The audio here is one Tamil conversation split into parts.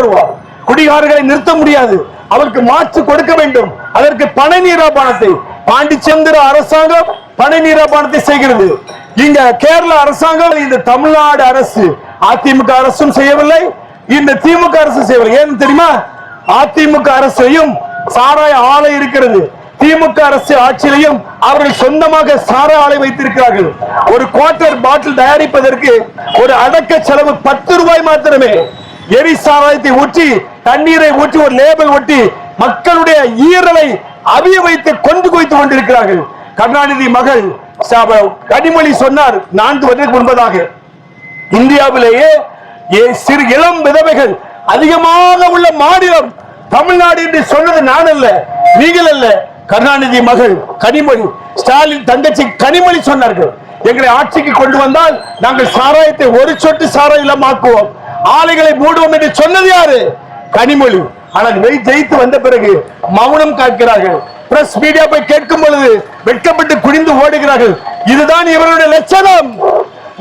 வருவார் குடிகாரர்களை நிறுத்த முடியாது. அவருக்கு மாற்று கொடுக்க வேண்டும். அதற்கு பண நீராபானத்தை பாண்டிச்சந்திர அரசாங்கம் பண நீராபானத்தை செய்கிறது. இங்க கேரள அரசாங்கம் இந்த தமிழ்நாடு அரசு அதிமுக அரசும் செய்யவில்லை. இந்த திமுக அரசு செய்யவில்லை. ஏன்னு தெரியுமா? அதிமுக அரசையும் சாராய ஆலை இருக்கிறது. திமுக அரசு ஆட்சியிலையும் அவர்கள் சொந்தமாக சார ஆலை வைத்திருக்கிறார்கள். ஒரு குவார்டர் பாட்டில் தயாரிப்பதற்கு ஒரு அடக்க செலவு பத்து ரூபாய் மாத்திரமே. எரி சாராயத்தை ஊற்றி தண்ணீரை ஊற்றி ஒரு லேபல் ஒட்டி மக்களுடைய ஈரலை அவிய வைத்து கொண்டு குவித்துக் கொண்டிருக்கிறார்கள். கருணாநிதி மகள் கனிமொழி சொன்னார் நான்கு வருடத்துக்கு முன்பதாக. இந்தியாவிலேயே ஏ- சிறு இளம் விதவைகள் அதிகமாக உள்ள மாநிலம் தமிழ்நாடு என்று சொன்னது நான் அல்ல நீங்கள் அல்ல. கருணாநிதி மகள் கனிமொழி ஸ்டாலின் தங்கச்சி கனிமொழி சொன்னார்கள். எங்களை ஆட்சிக்கு கொண்டு வந்தால் நாங்கள் சாராயத்தை ஒரு சொட்டு சாராயம் ஆக்குவோம். ஆலைகளை மூடுவோம் என்று சொன்னது யாரு? கனிமொழி. ஆனால் வெய் ஜெயித்து வந்த பிறகு மௌனம் காக்கிறார்கள். பிரஸ் மீடியா போய் கேட்கும் பொழுது வெட்கப்பட்டு குனிந்து ஓடுகிறார்கள். இதுதான் இவருடைய லட்சணம்.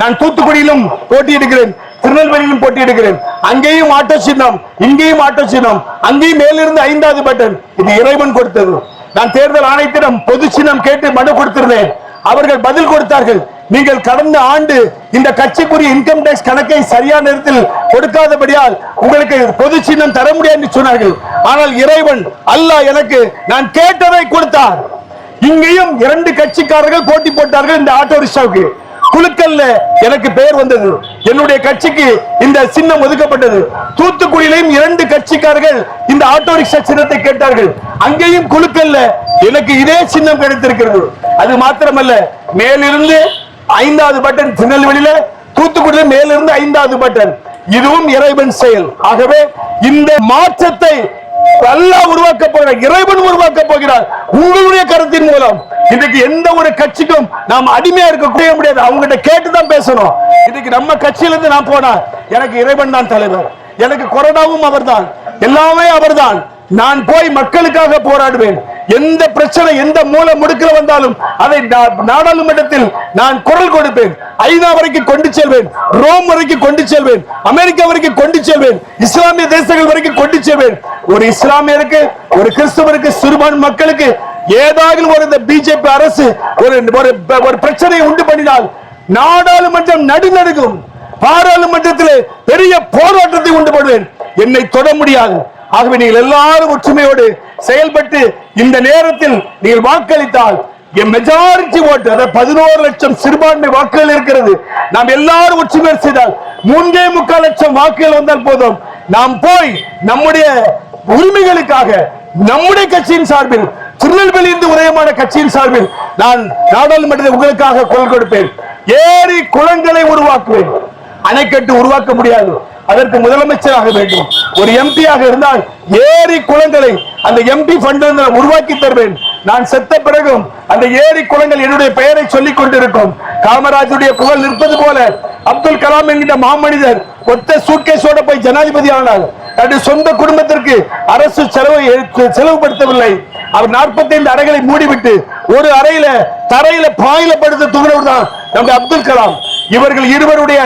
நான் தூத்துக்குடியிலும் போட்டியிடுகிறேன். திருநெல்வேலியிலும் போட்டியிடுகிறேன். அங்கேயும் ஆட்டோ சின்னம் இங்கேயும் ஆட்டோ சின்னம் அங்கேயும் மேலிருந்து ஐந்தாவது பட்டன் இது இறைவன் கொடுத்தது. நான் தேர்தல் ஆணையத்திடம் பொது சின்னம் கேட்டு மனு கொடுத்திருந்தேன். அவர்கள் பதில் கொடுத்தார்கள். நீங்கள் கடந்த ஆண்டு இந்த கட்சிக்குரிய இன்கம் டேக்ஸ் கணக்கை சரியான நேரத்தில் கொடுக்காதபடியால் உங்களுக்கு பொது சின்னம் தர முடியாது என்று சொன்னார்கள். ஆனால் இறைவன் அல்லாஹ் எனக்கு நான் கேட்டதை கொடுத்தார். இங்கேயும் இரண்டு கட்சிக்காரர்கள் போட்டி போட்டார்கள் இந்த ஆட்டோ ரிக்ஷாவுக்கு. குழுக்கல்ல எனக்கு பெயர் வந்தது. என்னுடைய கட்சிக்கு இந்த சின்னம் ஒதுக்கப்பட்டது. தூத்துக்குடியிலையும் இரண்டு கட்சிக்காரர்கள் இந்த ஆட்டோ ரிக்ஷா சின்னத்தை கேட்டார்கள். அங்கேயும் குழுக்கல்ல எனக்கு இதே சின்னம் கிடைத்திருக்கிறது. அது மாத்திரமல்ல மேலிருந்து ஐந்தாவது பட்டன் திருநெல்வேலியில தூத்துக்குடியில மேலிருந்து ஐந்தாவது பட்டன் இதுவும் இறைவன் செயல். ஆகவே இந்த மாற்றத்தை நல்லா உருவாக்க போகிறார். இறைவன் உருவாக்க போகிறார். உங்களுடைய கருத்தின் மூலம். இன்னைக்கு எந்த ஒரு கட்சிக்கும் நாம் அடிமையா இருக்க முடியாது. அவங்ககிட்ட கேட்டு தான் பேசணும். இன்னைக்கு நம்ம கட்சியில இருந்து நான் போனா எனக்கு இறைவன் தான் தலைவர். எனக்கு கொரோனாவும் அவர்தான். எல்லாமே அவர்தான். நான் போய் மக்களுக்காக போராடுவேன். எந்த பிரச்சனை எந்த மூல முடுக்கில் வந்தாலும் அதை நா- நாடாளுமன்றத்தில் நான் குரல் கொடுப்பேன். ஐநா வரைக்கும் கொண்டு செல்வேன். ரோம் வரைக்கும் கொண்டு செல்வேன். அமெரிக்கா வரைக்கும் கொண்டு செல்வேன். இஸ்லாமிய தேசங்கள் வரைக்கும் கொண்டு செல்வேன். ஒரு இஸ்லாமியருக்கு ஒரு கிறிஸ்தவருக்கு சிறுபான் மக்களுக்கு ஏதாவது ஒரு இந்த பிஜேபி அரசு ஒரு ஒரு பிரச்சனையை உண்டு பண்ணினால் நாடாளுமன்றம் நடுநடுக்கும் பாராளுமன்றத்திலே பெரிய போராட்டத்தை உண்டு பண்ணுவேன். என்னை தொட முடியாது. ஆகவே நீங்கள் எல்லாரும் ஒற்றுமையோடு செயல்பட்டு இந்த நேரத்தில் நீங்கள் வாக்களித்தால் மெஜாரிட்டி ஓட்டு அதாவது பதினோரு லட்சம் சிறுபான்மை வாக்குகள் இருக்கிறது. நாம் எல்லாரும் ஒற்றுமை செய்தால் மூன்றே முக்கால் லட்சம் வாக்குகள் வந்தால் போதும். நாம் போய் நம்முடைய உரிமைகளுக்காக நம்முடைய கட்சியின் சார்பில் திருநெல்வேலியிலிருந்து உதயமான கட்சியின் சார்பில் நான் நாடாளுமன்றத்தில் உங்களுக்காக குரல் கொடுப்பேன். ஏரி குளங்களை உருவாக்குவேன். அணைக்கட்டு உருவாக்க முடியாது. அதற்கு முதலமைச்சராக வேண்டும். ஒரு எம்பியாக இருந்தால் ஏரி குளங்களை அந்த எம்பி ஃபண்ட் உருவாக்கி தருவேன். நான் செத்த பிறகும் அந்த ஏரி குளங்கள் என்னுடைய பெயரை சொல்லிக் கொண்டிருக்கும். காமராஜருடைய புகழ் நிற்பது போல அப்துல் கலாம் என்கிற மாமனிதர் ஒத்த சூட்கேஸோட போய் ஜனாதிபதி ஆனார். தன்னுடைய சொந்த குடும்பத்திற்கு அரசு செலவை செலவுபடுத்தவில்லை. அவர் 45 அறைகளை மூடிவிட்டு ஒரு அறையில தரையில பாயில படுத்த தூங்கினவர் தான் நம்முடைய அப்துல் கலாம். இவர்கள் இருவருடைய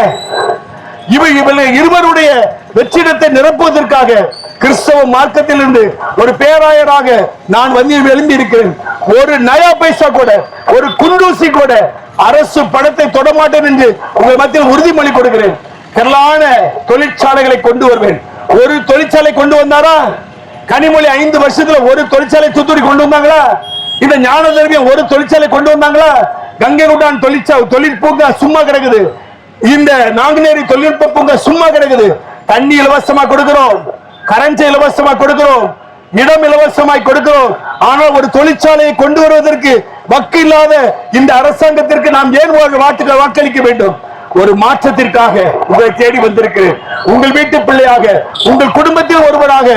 இருவருடைய வெற்றிடத்தை நிரப்புவதற்காக கிறிஸ்தவ மார்க்கத்திலிருந்து ஒரு பேராயராக நான் வந்து எழுந்தி இருக்கிறேன் ஒரு நயா பைசா கூட ஒரு குண்டூசி கூட அரசு பணத்தை தொடமாட்டேன் என்று உங்கள் மத்தியில் உறுதிமொழி கொடுக்கிறேன். திரளான தொழிற்சாலைகளை கொண்டு வருவேன். ஒரு தொழிற்சாலை கொண்டு வந்தாரா? கனிமொழி ஐந்து வருஷத்துல ஒரு தொழிற்சாலை தூத்துக்குடி கொண்டு வந்தாங்களா? இந்த ஞான ஒரு தொழிற்சாலை கொண்டு வந்தாங்களா? கங்கை குண்டான் தொழிற்சா தொழிற்பூங்கா சும்மா கிடக்குது. இந்த நாங்குநேரி தொழில்நுட்ப பூங்கா சும்மா கிடக்குது. தண்ணி இலவசமா கொடுக்கிறோம். கரண்ட் இலவசமா கொடுக்கிறோம். இடம் இலவசமாய் கொடுக்கிறோம். ஆனால் ஒரு தொழிற்சாலையை கொண்டு வருவதற்கு வக்கு இல்லாத இந்த அரசாங்கத்திற்கு நாம் ஏன் வாக்கு வாக்களிக்க வேண்டும்? ஒரு மாற்றத்திற்காக உங்களை தேடி வந்திருக்கிறேன். உங்கள் வீட்டு பிள்ளையாக உங்கள் குடும்பத்தில் ஒருவராக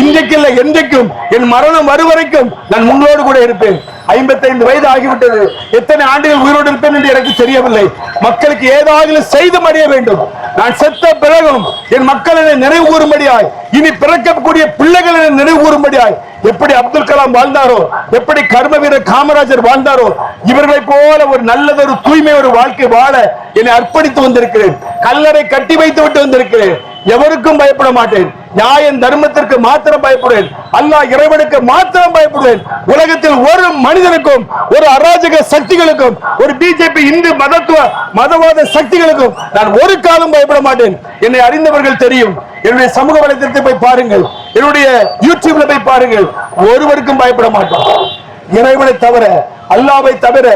இன்றைக்கு இல்லை என்றைக்கும் என் மரணம் வரும் வரைக்கும் நான் உங்களோடு கூட இருப்பேன். ஐம்பத்தைந்து வயது ஆகிவிட்டது எத்தனை ஆண்டுகள் உயிரோடு இருப்பேன் என்று எனக்கு தெரியவில்லை. மக்களுக்கு ஏதாவது செய்து மடிய வேண்டும். நான் செத்த பிறகும் என் மக்கள் என்னை நினைவு கூறும்படியாய் இனி பிறக்கக்கூடிய பிள்ளைகள் என்னை நினைவு கூறும்படியாய் எப்படி அப்துல் கலாம் வாழ்ந்தாரோ எப்படி கர்ம வீரர் காமராஜர் வாழ்ந்தாரோ இவர்களை போல ஒரு நல்லதொரு தூய்மை ஒரு வாழ்க்கை வாழ என்னை அர்ப்பணித்து வந்திருக்கிறேன். கல்லறை கட்டி வைத்து விட்டு வந்திருக்கிறேன். எவருக்கும் பயப்பட மாட்டேன். நியாயம் தர்மத்திற்கு மாத்திரம் பயப்படுவேன். அல்லாஹ் இறைவனுக்கு மாத்திரம் பயப்படுவேன். உலகத்தில் ஒரு மனிதனுக்கும் ஒரு அராஜக சக்திகளுக்கும் ஒரு பிஜேபி இந்து மதத்துவ மதவாத சக்திகளுக்கும் நான் ஒரு காலம் பயப்பட மாட்டேன். என்னை அறிந்தவர்கள் தெரியும். என்னுடைய சமூக வலைத்தளத்தை போய் பாருங்கள். என்னுடைய யூடியூப்ல போய் பாருங்கள். ஒருவருக்கும் பயப்பட மாட்டோம். இறைவனை தவிர அல்லாவை தவிர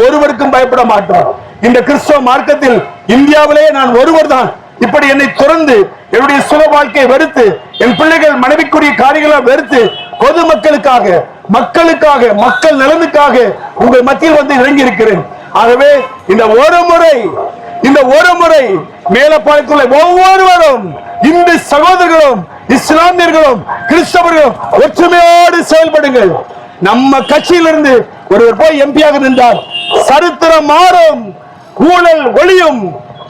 ஒருவருக்கும் பயப்பட மாட்டோம். இந்த கிறிஸ்தவ மார்க்கத்தில் இந்தியாவிலேயே நான் ஒருவர் தான் இப்படி என்னை துறந்து என்னுடைய சுக வாழ்க்கையை வெறுத்து என் பிள்ளைகள் மனைவிக்குரிய காரியங்களை வெறுத்து பொது மக்களுக்காக மக்கள் நலனுக்காக உங்கள் மத்தியில் வந்து இறங்கி இருக்கிறேன் ஆகவே இந்த ஒரு முறை இந்த ஒரு முறை மேலப்பாளையத்துள்ள ஒவ்வொருவரும் இந்து சகோதரர்களும் இஸ்லாமியர்களும் கிறிஸ்தவர்களும் ஒற்றுமையோடு செயல்படுங்கள். நம்ம கட்சியிலிருந்து ஒருவர் போய் எம்பியாக நின்றார். சரித்திரம் மாறும். ஊழல் ஒளியும்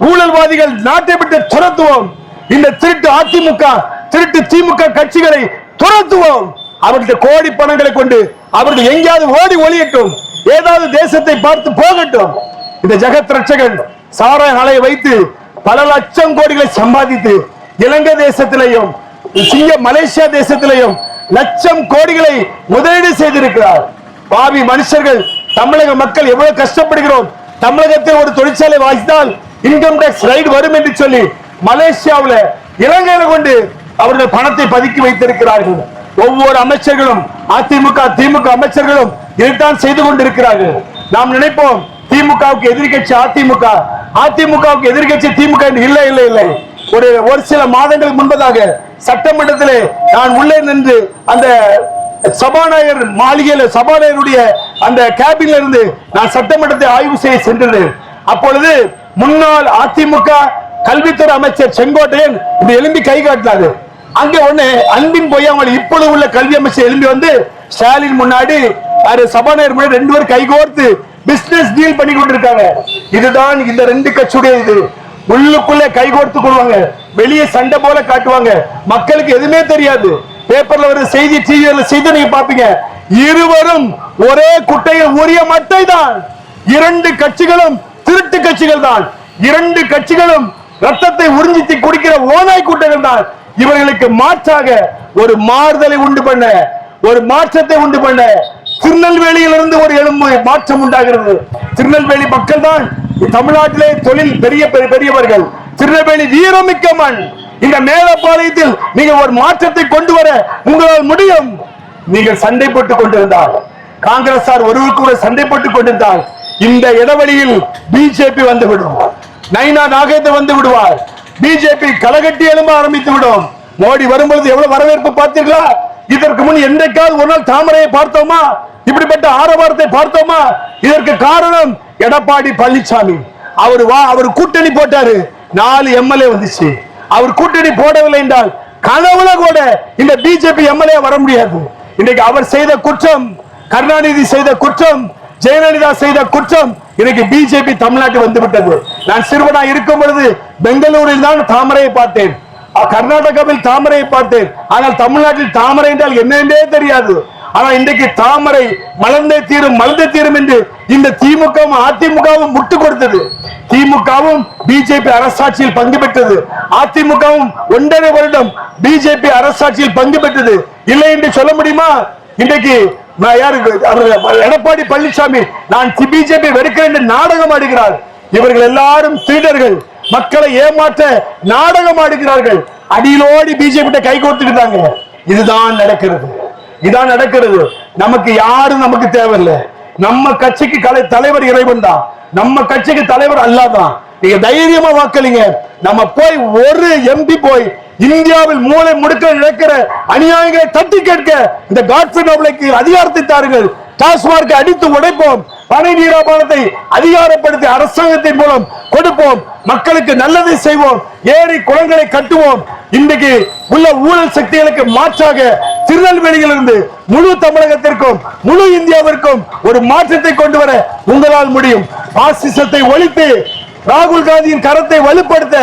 ஊழல்வாதிகள் நாட்டை விட்டு துரத்துவோம். இந்த திருட்டு அதிமுக திருட்டு திமுக கட்சிகளை துரத்துவோம். அவர்களுடைய கோடி பணங்களை கொண்டு அவர்கள் எங்கேயாவது ஓடி ஒளியட்டும். ஏதாவது தேசத்தை பார்த்து போகட்டும். இந்த ஜெகத் ரட்சகன் சாராய நாளையை வைத்து பல லட்சம் கோடிகளை சம்பாதித்து இலங்கை தேசத்திலையும் சிங்க மலேசியா தேசத்திலையும் லட்சம் கோடிகளை முதலீடு செய்திருக்கிறார். பாவி மனுஷர்கள் தமிழக மக்கள் எவ்வளவு கஷ்டப்படுகிறோம். தமிழகத்தில் ஒரு தொழிற்சாலை வாசித்தால் இன்கம் டேக்ஸ் ரைடு வரும் என்று சொல்லி மலேசியாவில் இலங்கையில கொண்டு அவர்கள் பணத்தை பதுக்கி வைத்திருக்கிறார்கள். ஒவ்வொரு அமைச்சர்களும் அதிமுக திமுக அமைச்சர்களும் இதைத்தான் செய்து கொண்டிருக்கிறார்கள். நாம் நினைப்போம் திமுகவுக்கு எதிர்க்கட்சி அதிமுக அதிமுகவுக்கு எதிர்க்கட்சி திமுக என்று இல்லை இல்லை இல்லை. ஒரு ஒரு சில மாதங்கள் முன்பதாக சட்டமன்றத்திலே நான் உள்ளே நின்று அந்த சபாநாயகர் மாளிகையில சபாநாயகருடைய அந்த கேபின்ல இருந்து நான் சட்டமன்றத்தை ஆய்வு செய்ய சென்றேன் அப்பொழுது முன்னாள் அதிமுக கல்வித்துறை அமைச்சர் செங்கோட்டையன் இப்படி எழும்பி கை காட்டினாரு. அங்க ஒண்ணு அன்பின் பொய்யாமல் இப்பொழுது உள்ள கல்வி அமைச்சர் எழும்பி வந்து ஸ்டாலின் முன்னாடி சபாநாயகர் முன்னாடி ரெண்டு பேரும் கைகோர்த்து பிசினஸ் டீல் பண்ணி கொண்டிருக்காங்க இதுதான் இந்த ரெண்டு கட்சியுடைய இது. உள்ளுக்குள்ள கைகோர்த்து கொள்வாங்க. வெளியே சண்டை போல காட்டுவாங்க. மக்களுக்கு எதுவுமே தெரியாது. பேப்பர்ல வர செய்தி டிவியில செய்தி நீங்க பாப்பீங்க இருவரும் ஒரே குட்டையில் உரிய மட்டை தான் இரண்டு கட்சிகளும் திருட்டு கட்சிகள் தான் இரண்டு கட்சிகளும் ரத்தத்தை உறிஞ்சி குடிக்கிற ஓனாய் கூட்டங்கள் தான் இவர்களுக்கு மாற்றாக ஒரு மாறுதலை உண்டு பண்ண ஒரு மாற்றத்தை உண்டு பண்ண திருநெல்வேலியிலிருந்து ஒரு எலும்பு மாற்றம் உண்டாகிறது. திருநெல்வேலி மக்கள் தான் தமிழ்நாட்டிலே தொழில் பெரிய பெரிய- பெரியவர்கள். திருநெல்வேலி வீரமிக்க மண். இந்த மேலப்பாளையத்தில் நீங்க ஒரு மாற்றத்தை கொண்டு வர உங்களால் முடியும். நீங்கள் சண்டை போட்டுக் கொண்டிருந்தால் காங்கிரசார் ஒருவருக்கு ஒரு சண்டை போட்டுக் கொண்டிருந்தால் இந்த இடைவெளியில் பிஜேபி வந்துவிடும். நைனா நாகேந்திர வந்து விடுவார். பிஜேபி கலகட்டி எழும்ப ஆரம்பித்து விடும். மோடி வரும்பொழுது எவ்வளவு வரவேற்பு பார்த்தீர்களா? இதற்கு முன் என்றைக்காவது ஒரு நாள் தாமரையை பார்த்தோமா? இப்படிப்பட்ட ஆரவாரத்தை பார்த்தோமா? இதற்கு காரணம் எடப்பாடி பழனிசாமி. அவர் வா அவர் கூட்டணி போட்டாரு. நாலு எம்எல்ஏ வந்துச்சு. அவர் கூட்டணி போடவில்லை என்றால் கனவுல கூட இந்த பிஜேபி எம்எல்ஏ வர முடியாது. இன்னைக்கு அவர் செய்த குற்றம் கருணாநிதி செய்த குற்றம் ஜெயலலிதா செய்த குற்றம் இன்னைக்கு பிஜேபி தமிழ்நாட்டுக்கு வந்து விட்டது. நான் சிறுவனா இருக்கும் பொழுது பெங்களூரில் தான் தாமரையை பார்த்தேன். கர்நாடகாவில் தாமரையை பார்த்தேன். ஆனால் தமிழ்நாட்டில் தாமரை என்றால் என்னென்றே தெரியாது. ஆனால் இன்றைக்கு தாமரை மலர்ந்தே தீரும் மலர்ந்தே தீரும் என்று இந்த திமுகவும் அதிமுகவும் முட்டு கொடுத்தது. திமுகவும் பிஜேபி அரசாட்சியில் பங்கு பெற்றது. அதிமுகவும் ஒன்றரை வருடம் பிஜேபி அரசாட்சியில் பங்கு பெற்றது. இல்லை என்று சொல்ல முடியுமா? இன்றைக்கு நான் யாரு எடப்பாடி பழனிசாமி நான் பிஜேபி வெறுக்கிறேன் நாடகம் ஆடுகிறார். இவர்கள் எல்லாரும் திருடர்கள் மக்களை ஏமாற்ற நாடகம் ஆடுகிறார்கள். அடியிலோடி பிஜேபி கை கோர்த்துக்கிட்டாங்க. இதுதான் நடக்கிறது. இதான் நடக்கிறது. நமக்கு யாரும் நமக்கு தேவையில்லை. நம்ம கட்சிக்கு கலை தலைவர் இறைவன் தான். நம்ம கட்சிக்கு தலைவர் அல்லாதான். நீங்க தைரியமா வாக்களிங்க. நம்ம போய் ஒரு எம்பி போய் இந்தியாவில் மூளை முடுக்க நடக்கிற அநியாயங்களை தட்டி கேட்க இந்த காட்ஃபி நோபலைக்கு அதிகாரத்தை தாருங்கள். டாஸ்மார்க்கை அடித்து உடைப்போம். பனை நீராபானத்தை அதிகாரப்படுத்தி அரசாங்கத்தின் மூலம் கொடுப்போம். மக்களுக்கு நல்லதை செய்வோம். ஏரி குளங்களை கட்டுவோம். இன்றைக்கு உள்ள ஊழல் சக்திகளுக்கு மாற்றாக திருநெல்வேலியிலிருந்து முழு தமிழகத்திற்கும் முழு இந்தியாவிற்கும் ஒரு மாற்றத்தை கொண்டு வர உங்களால் முடியும். பாசிசத்தை ஒழித்து ராகுல் காந்தியின் கரத்தை வலுப்படுத்த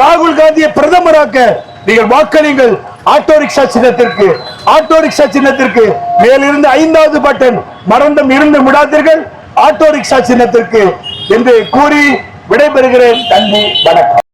ராகுல் காந்தியை பிரதமராக்க நீங்கள் வாக்களிங்கள். ஆட்டோ ரிக்ஷா சின்னத்திற்கு ஆட்டோ ரிக்ஷா சின்னத்திற்கு. மேலிருந்து ஐந்தாவது பட்டன் மறந்தும் இருந்து விடாதீர்கள். ஆட்டோ ரிக்ஷா சின்னத்திற்கு என்று கூறி விடைபெறுகிறேன். நன்றி வணக்கம்.